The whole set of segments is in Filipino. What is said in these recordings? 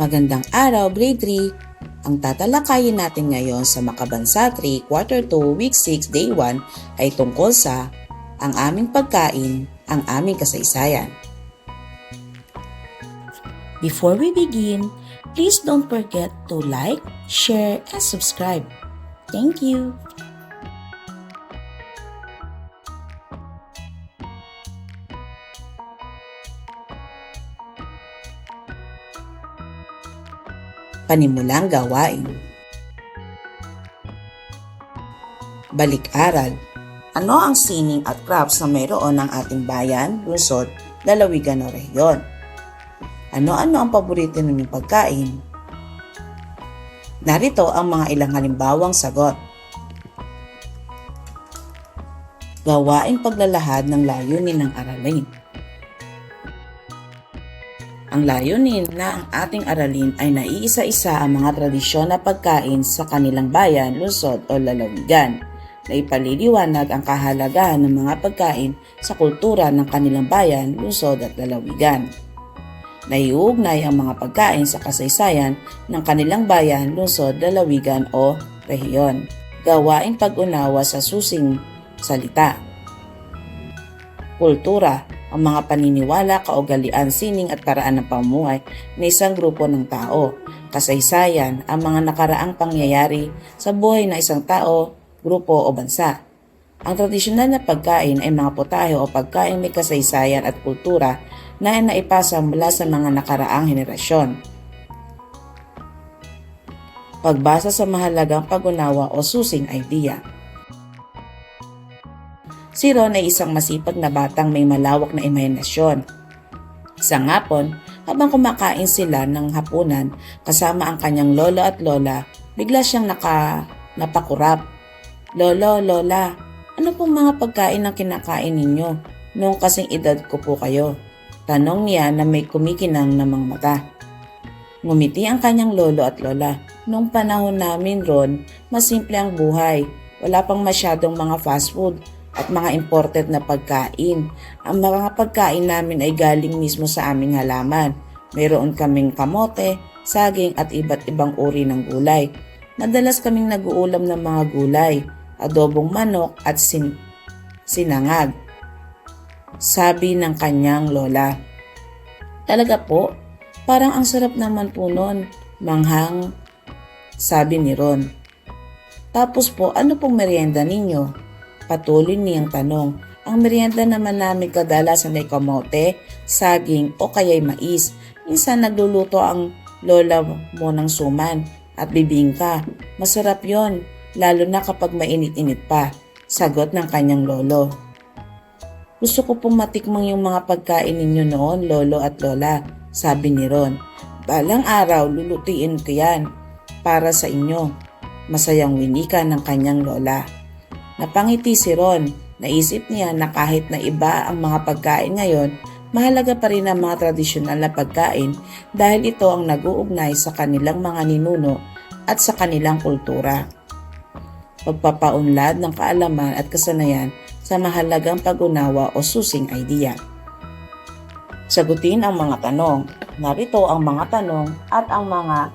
Magandang araw, grade 3! Ang tatalakayin natin ngayon sa Makabansa 3, Quarter 2, Week 6, Day 1 ay tungkol sa ang aming pagkain, ang aming kasaysayan. Before we begin, please don't forget to like, share, and subscribe. Thank you! Panimulang gawain Balik-aral Ano ang sining at crafts na mayroon ng ating bayan, lungsod, lalawigan o rehiyon? Ano-ano ang paborito ninyong pagkain? Narito ang mga ilang halimbawang sagot. Gawain paglalahad ng layunin ng aralin. Ang layunin na ang ating aralin ay naiisa-isa ang mga tradisyon na pagkain sa kanilang bayan, lungsod o lalawigan na ipaliliwanag ang kahalagahan ng mga pagkain sa kultura ng kanilang bayan, lungsod at lalawigan. Naiugnay ang mga pagkain sa kasaysayan ng kanilang bayan, lungsod, lalawigan o rehiyon. Gawaing pag-unawa sa susing salita. Kultura, ang mga paniniwala, kaugalian, sining at paraan ng pamumuhay ng isang grupo ng tao. Kasaysayan, ang mga nakaraang pangyayari sa buhay ng isang tao, grupo o bansa. Ang tradisyonal na pagkain ay mga putahe o pagkain may kasaysayan at kultura na naipasa mula sa mga nakaraang henerasyon. Pagbasa sa mahalagang pag-unawa o susing idea. Si Ron ay isang masipag na batang may malawak na imahinasyon. Isang hapon, habang kumakain sila ng hapunan kasama ang kanyang lolo at lola, bigla siyang naka, napakurap. Lolo, lola, ano pong mga pagkain ang kinakain ninyo? Noong kasing edad ko po kayo. Tanong niya na may kumikinang na mga mata. Ngumiti ang kanyang lolo at lola. Noong panahon namin ron, mas simple ang buhay. Wala pang masyadong mga fast food at mga imported na pagkain. Ang mga pagkain namin ay galing mismo sa aming halaman. Mayroon kaming kamote, saging at iba't ibang uri ng gulay. Madalas kaming nag-uulam ng mga gulay, adobong manok at sin sinangag. Sabi ng kanyang lola. Talaga po, parang ang sarap naman po nun, manghang, sabi ni Ron. Tapos po, ano pong merienda ninyo? Patuloy niyang tanong. Ang merienda naman namin kadalasan ay kamote, saging o kaya'y mais. Minsan nagluluto ang lola mo ng suman at bibingka. Masarap yon, lalo na kapag mainit-init pa. Sagot ng kanyang lolo. Gusto ko pong matikmang yung mga pagkain ninyo noon, lolo at lola, sabi ni Ron. Balang araw, lulutuin ko yan para sa inyo. Masayang winika ng kanyang lola. Napangiti si Ron. Naisip niya na kahit na iba ang mga pagkain ngayon, mahalaga pa rin ang mga tradisyonal na pagkain dahil ito ang nag-uugnay sa kanilang mga ninuno at sa kanilang kultura. Pagpapaunlad ng kaalaman at kasanayan sa mahalagang pag-unawa o susing idea. Sagutin ang mga tanong. Narito ang mga tanong at ang mga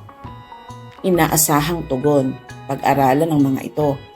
inaasahang tugon. Pag-aralan ng mga ito.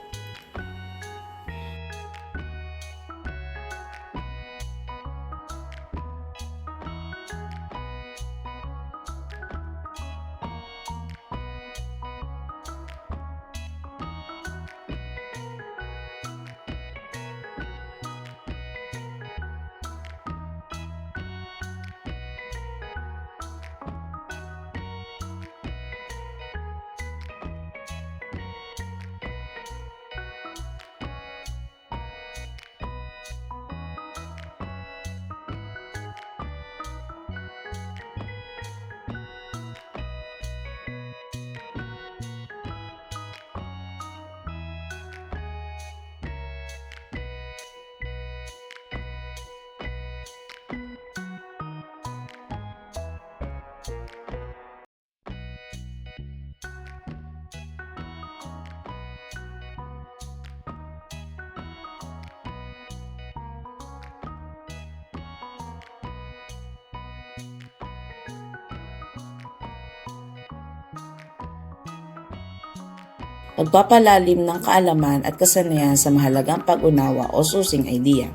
Pagpapalalim ng kaalaman at kasanayan sa mahalagang pag-unawa o susing idea.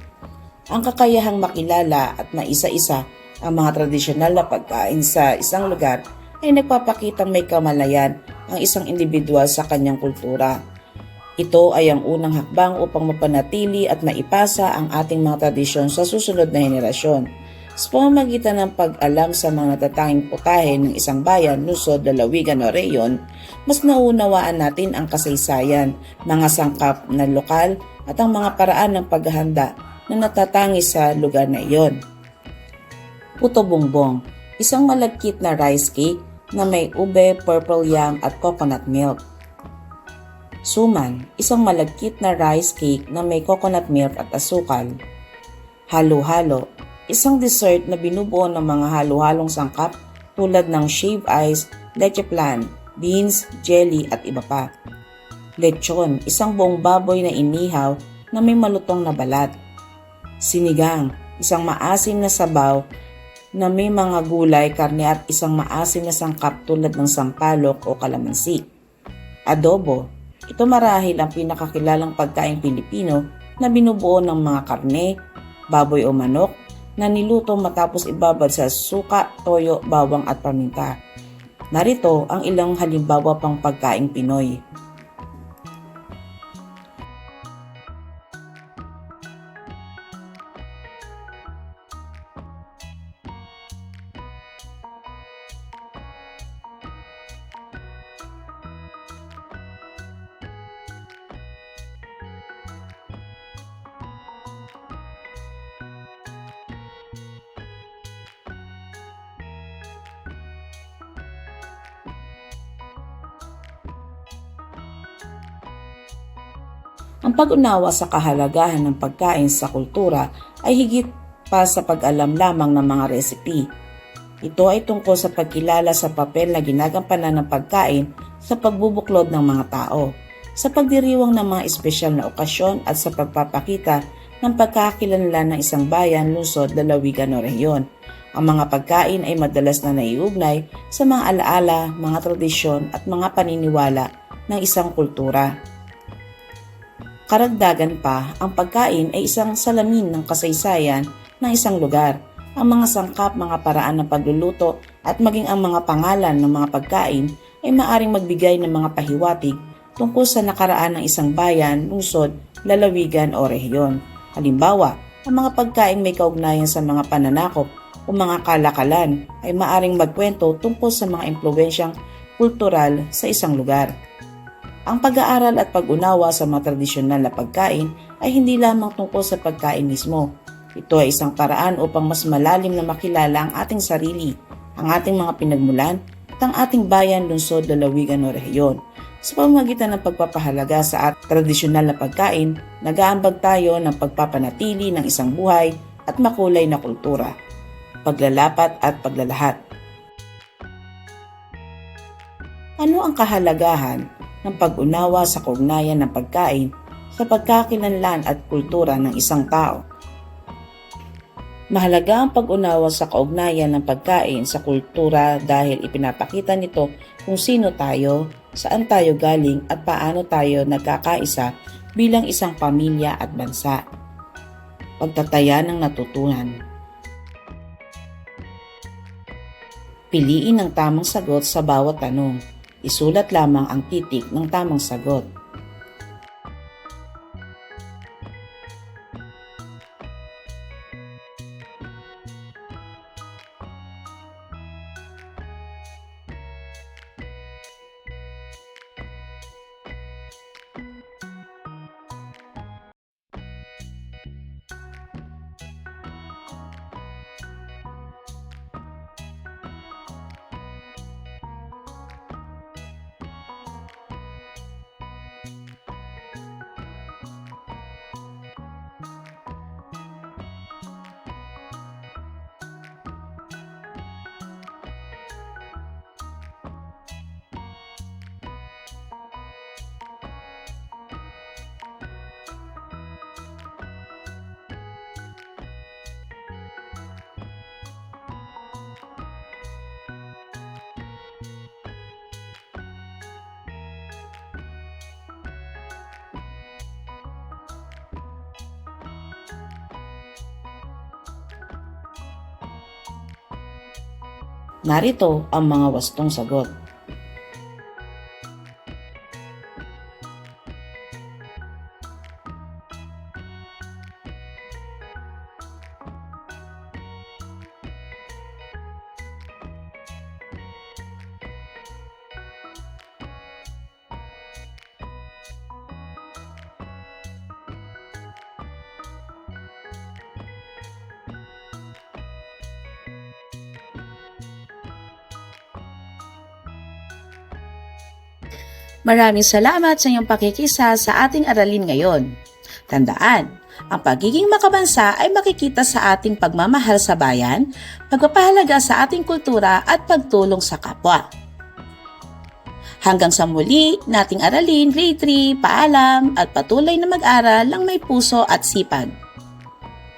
Ang kakayahang makilala at maisa-isa ang mga tradisyonal na pagkain sa isang lugar ay nagpapakitang may kamalayan ang isang individual sa kanyang kultura. Ito ay ang unang hakbang upang mapanatili at maipasa ang ating mga tradisyon sa susunod na henerasyon. Sa pamamagitan ng pag-alam sa mga natatanging putahe ng isang bayan, lungsod, lalawigan o reyon, mas naunawaan natin ang kasaysayan, mga sangkap na lokal at ang mga paraan ng paghahanda na natatangi sa lugar na iyon. Puto Bongbong, isang malagkit na rice cake na may ube, purple yam at coconut milk. Suman, isang malagkit na rice cake na may coconut milk at asukal. Halo-halo, isang dessert na binubuo ng mga halo-halong sangkap tulad ng shaved ice, leche flan, beans, jelly at iba pa. Lechon, isang buong baboy na inihaw na may malutong na balat. Sinigang, isang maasim na sabaw na may mga gulay, karne at isang maasim na sangkap tulad ng sampalok o kalamansi. Adobo, ito marahil ang pinakakilalang pagkain Pilipino na binubuo ng mga karne, baboy o manok na niluto matapos ibabad sa suka, toyo, bawang at paminta. Narito ang ilang halimbawa pang pagkaing Pinoy. Ang pag-unawa sa kahalagahan ng pagkain sa kultura ay higit pa sa pag-alam lamang ng mga resipi. Ito ay tungkol sa pagkilala sa papel na ginagampanan ng pagkain sa pagbubuklod ng mga tao, sa pagdiriwang ng mga espesyal na okasyon at sa pagpapakita ng pagkakakilanlan ng isang bayan, lungsod, lalawigan o rehiyon. Ang mga pagkain ay madalas na naiugnay sa mga alaala, mga tradisyon at mga paniniwala ng isang kultura. Karagdagan pa, ang pagkain ay isang salamin ng kasaysayan ng isang lugar. Ang mga sangkap, mga paraan ng pagluluto at maging ang mga pangalan ng mga pagkain ay maaring magbigay ng mga pahiwatig tungkol sa nakaraan ng isang bayan, lungsod, lalawigan o rehiyon. Halimbawa, ang mga pagkain may kaugnayan sa mga pananakop o mga kalakalan ay maaring magkwento tungkol sa mga impluensyang kultural sa isang lugar. Ang pag-aaral at pag-unawa sa mga tradisyonal na pagkain ay hindi lamang tungkol sa pagkain mismo. Ito ay isang paraan upang mas malalim na makilala ang ating sarili, ang ating mga pinagmulan at ang ating bayan, lungsod, lalawigan o rehiyon. Sa pamamagitan ng pagpapahalaga sa at tradisyonal na pagkain, nag-aambag tayo ng pagpapanatili ng isang buhay at makulay na kultura, paglalapat at paglalahat. Ano ang kahalagahan ng pag-unawa sa kaugnayan ng pagkain sa pagkakilanlan at kultura ng isang tao. Mahalaga ang pag-unawa sa kaugnayan ng pagkain sa kultura dahil ipinapakita nito kung sino tayo, saan tayo galing at paano tayo nagkakaisa bilang isang pamilya at bansa. Pagtataya ng natutunan Piliin ang tamang sagot sa bawat tanong isulat lamang ang titik ng tamang sagot. Narito ang mga wastong sagot. Maraming salamat sa iyong pakikisa sa ating aralin ngayon. Tandaan, ang pagiging makabansa ay makikita sa ating pagmamahal sa bayan, pagpapahalaga sa ating kultura at pagtulong sa kapwa. Hanggang sa muli, nating aralin grade 3, paalam at patuloy na mag-aral lang may puso at sipag.